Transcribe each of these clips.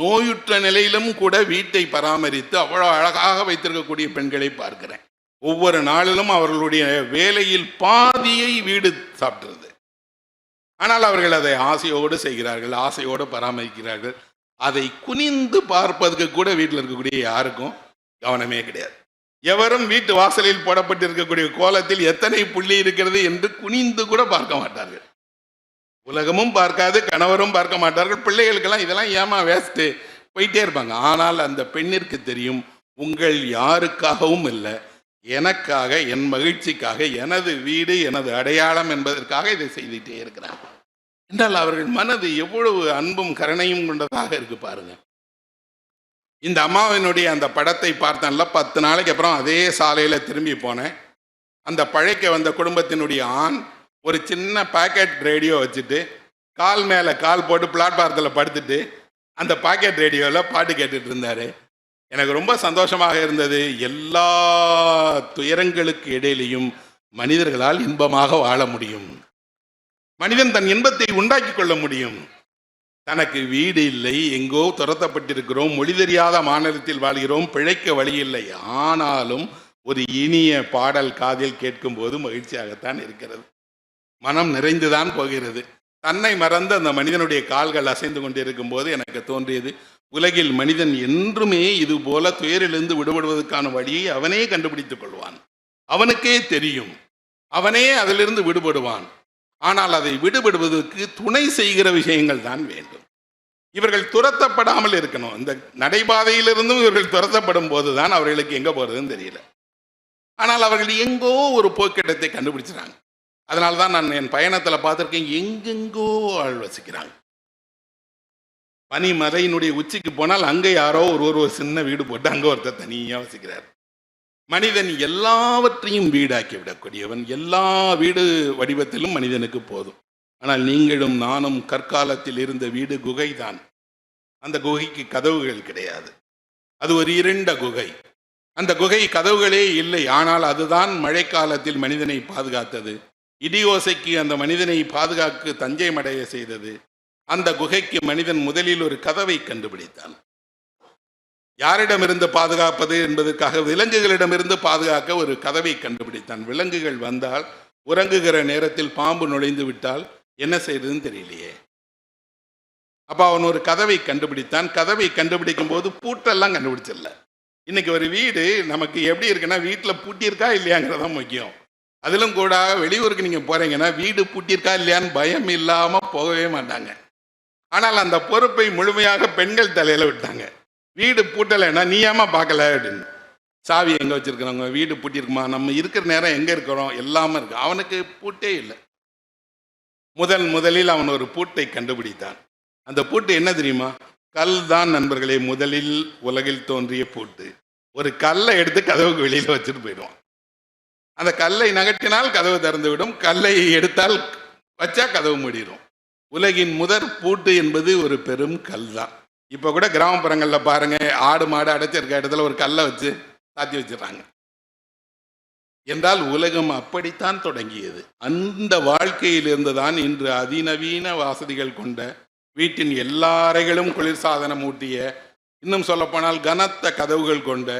நோயுற்ற நிலையிலும் கூட வீட்டை பராமரித்து அவ்வளோ அழகாக வைத்திருக்கக்கூடிய பெண்களை பார்க்கிறேன். ஒவ்வொரு நாளிலும் அவர்களுடைய வேலையில் பாதியை வீடு சாப்பிடுறது. ஆனால் அவர்கள் அதை ஆசையோடு செய்கிறார்கள் ஆசையோடு பராமரிக்கிறார்கள். அதை குனிந்து பார்ப்பதற்கு கூட வீட்டில் இருக்கக்கூடிய யாருக்கும் கவனமே கிடையாது. எவரும் வீட்டு வாசலில் போடப்பட்டிருக்கக்கூடிய கோலத்தில் எத்தனை புள்ளி இருக்கிறது என்று குனிந்து கூட பார்க்க மாட்டார்கள். உலகமும் பார்க்காது கணவரும் பார்க்க மாட்டார்கள். பிள்ளைகளுக்கெல்லாம் இதெல்லாம் ஏமா வேஸ்ட்டு போயிட்டே இருப்பாங்க. ஆனால் அந்த பெண்ணிற்கு தெரியும் உங்கள் யாருக்காகவும் இல்லை. எனக்காக என் மகிழ்ச்சிக்காக எனது வீடு எனது அடையாளம் என்பதற்காக இதை செய்துட்டே இருக்கிறார். என்றால் அவர்கள் மனது எவ்வளவு அன்பும் கருணையும் கொண்டதாக இருக்கு பாருங்க. இந்த அம்மாவினுடைய அந்த படத்தை பார்த்தேன்ல பத்து நாளைக்கு அப்புறம் அதே சாலையில் திரும்பி போனேன். அந்த பழைக்க வந்த குடும்பத்தினுடைய ஆண் ஒரு சின்ன பாக்கெட் ரேடியோ வச்சுட்டு கால் மேலே கால் போட்டு பிளாட்ஃபாரத்தில் படுத்துட்டு அந்த பாக்கெட் ரேடியோவில் பாட்டு கேட்டுட்டு இருந்தாரு. எனக்கு ரொம்ப சந்தோஷமாக இருந்தது. எல்லா துயரங்களுக்கு இடையிலையும் மனிதர்களால் இன்பமாக வாழ முடியும். மனிதன் தன் இன்பத்தை உண்டாக்கி கொள்ள முடியும். தனக்கு வீடு இல்லை எங்கோ துரத்தப்பட்டிருக்கிறோம் மொழி தெரியாத மாநிலத்தில் வாழ்கிறோம் பிழைக்க வழி இல்லை. ஆனாலும் ஒரு இனிய பாடல் காதில் கேட்கும்போது மகிழ்ச்சியாகத்தான் இருக்கிறது. மனம் நிறைந்துதான் போகிறது. தன்னை மறந்து அந்த மனிதனுடைய கால்கள் அசைந்து கொண்டிருக்கும் போது எனக்கு தோன்றியது உலகில் மனிதன் என்றுமே இது போல துயரிலிருந்து விடுபடுவதற்கான வழியை அவனே கண்டுபிடித்துக் கொள்வான். அவனுக்கே தெரியும். அவனே அதிலிருந்து விடுபடுவான். ஆனால் அதை விடுபடுவதற்கு துணை செய்கிற விஷயங்கள் தான் வேண்டும். இவர்கள் துரத்தப்படாமல் இருக்கணும். இந்த நடைபாதையிலிருந்தும் இவர்கள் துரத்தப்படும் போதுதான் அவர்களுக்கு எங்க போறதுன்னு தெரியல. ஆனால் அவர்கள் எங்கோ ஒரு போக்கிடத்தை கண்டுபிடிச்சிட்டாங்க. அதனால தான் நான் என் பயணத்தில் பார்த்துருக்கேன் எங்கெங்கோ ஆள் வசிக்கிறாங்க. பனிமலையினுடைய உச்சிக்கு போனால் அங்கே யாரோ ஒரு ஒரு சின்ன வீடு போட்டு அங்கே ஒருத்தர் தனியாக வசிக்கிறார். மனிதன் எல்லாவற்றையும் வீடாக்கி விடக்கூடியவன். எல்லா வீடு வடிவத்திலும் மனிதனுக்கு போதும். ஆனால் நீங்களும் நானும் கற்காலத்தில் இருந்த வீடு குகை தான் அந்த குகைக்கு கதவுகள் கிடையாது. அது ஒரு இருண்ட குகை. அந்த குகை கதவுகளே இல்லை. ஆனால் அதுதான் மழைக்காலத்தில் மனிதனை பாதுகாத்தது. இடியோசைக்கு அந்த மனிதனை பாதுகாக்க தஞ்சை மடைய செய்தது. அந்த குகைக்கு மனிதன் முதலில் ஒரு கதவை கண்டுபிடித்தான். யாரிடமிருந்து பாதுகாப்பது என்பதற்காக விலங்குகளிடமிருந்து பாதுகாக்க ஒரு கதவை கண்டுபிடித்தான். விலங்குகள் வந்தால் உறங்குகிற நேரத்தில் பாம்பு நுழைந்து விட்டால் என்ன செய்யறதுன்னு தெரியலையே. அப்ப அவன் ஒரு கதவை கண்டுபிடித்தான். கதவை கண்டுபிடிக்கும் போது பூட்டெல்லாம் கண்டுபிடிச்சிடல. இன்னைக்கு ஒரு வீடு நமக்கு எப்படி இருக்குன்னா வீட்டில் பூட்டியிருக்கா இல்லையாங்கிறதான் முக்கியம். அதிலும் கூட வெளியூருக்கு நீங்கள் போறீங்கன்னா வீடு பூட்டியிருக்கா இல்லையான்னு பயம் இல்லாமல் போகவே மாட்டாங்க. ஆனால் அந்த பொறுப்பை முழுமையாக பெண்கள் தலையில் விட்டாங்க. வீடு பூட்டலைன்னா நீ ஏமா பார்க்கல அப்படின்னு. சாவி எங்கே வச்சிருக்கிறவங்க? வீடு பூட்டியிருக்குமா? நம்ம இருக்கிற நேரம் எங்கே இருக்கிறோம்? எல்லாமே இருக்கு. அவனுக்கு பூட்டே இல்லை. முதல் முதலில் அவன் ஒரு பூட்டை கண்டுபிடித்தான். அந்த பூட்டு என்ன தெரியுமா? கல் தான் நண்பர்களே முதலில் உலகில் தோன்றிய பூட்டு. ஒரு கல்லை எடுத்து கதவுக்கு வெளியில் வச்சுட்டு போயிடுவான். அந்த கல்லை நகட்டினால் கதவு திறந்து விடும் கல்லை எடுத்தால் வச்சா கதவு மூடிடும் உலகின் முதற் பூட்டு என்பது ஒரு பெரும் கல் தான். இப்போ கூட கிராமப்புறங்களில் பாருங்க ஆடு மாடு அடைச்சிருக்க இடத்துல ஒரு கல்லை வச்சு சாத்தி வச்சிடறாங்க. என்றால் உலகம் அப்படித்தான் தொடங்கியது. அந்த வாழ்க்கையிலிருந்து தான் இன்று அதிநவீன வசதிகள் கொண்ட வீட்டின் எல்லா அறைகளும் குளிர்சாதனம் ஊட்டிய இன்னும் சொல்லப்போனால் கனத்த கதவுகள் கொண்ட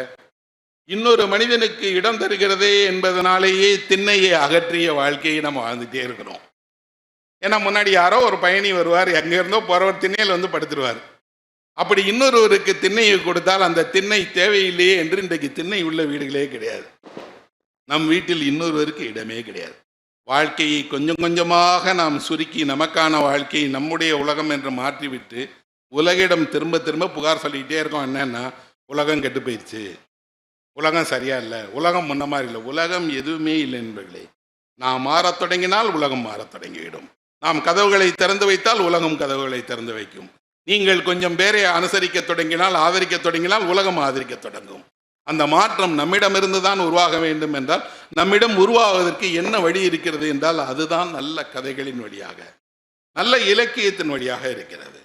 இன்னொரு மனிதனுக்கு இடம் தருகிறதே என்பதனாலேயே திண்ணையை அகற்றிய வாழ்க்கையை நம்ம வாழ்ந்துட்டே இருக்கிறோம். ஏன்னா முன்னாடி யாரோ ஒரு பயணி வருவார் எங்கேருந்தோ போகிறவர் திண்ணையில் வந்து படுத்துருவார். அப்படி இன்னொருவருக்கு திண்ணையை கொடுத்தால் அந்த திண்ணை தேவையில்லையே என்று இன்றைக்கு திண்ணை உள்ள வீடுகளே கிடையாது. நம் வீட்டில் இன்னொருவருக்கு இடமே கிடையாது. வாழ்க்கையை கொஞ்சம் கொஞ்சமாக நாம் சுருக்கி நமக்கான வாழ்க்கையை நம்முடைய உலகம் என்று மாற்றிவிட்டு உலகிடம் திரும்ப திரும்ப புகார் சொல்லிக்கிட்டே இருக்கோம். என்னன்னா உலகம் கெட்டு போயிடுச்சு. உலகம் சரியா இல்லை உலகம் முன்ன மாதிரி இல்லை உலகம் எதுவுமே இல்லை என்பர்களே நாம் மாறத் தொடங்கினால் உலகம் மாறத் தொடங்கிவிடும். நாம் கதவுகளை திறந்து வைத்தால் உலகம் கதவுகளை திறந்து வைக்கும். நீங்கள் கொஞ்சம் பேரை அனுசரிக்க தொடங்கினால் ஆதரிக்க தொடங்கினால் உலகம் ஆதரிக்க தொடங்கும். அந்த மாற்றம் நம்மிடமிருந்து தான் உருவாக வேண்டும் என்றால் நம்மிடம் உருவாவதற்கு என்ன வழி இருக்கிறது என்றால் அதுதான் நல்ல கதைகளின் வழியாக நல்ல இலக்கியத்தின் வழியாக இருக்கிறது.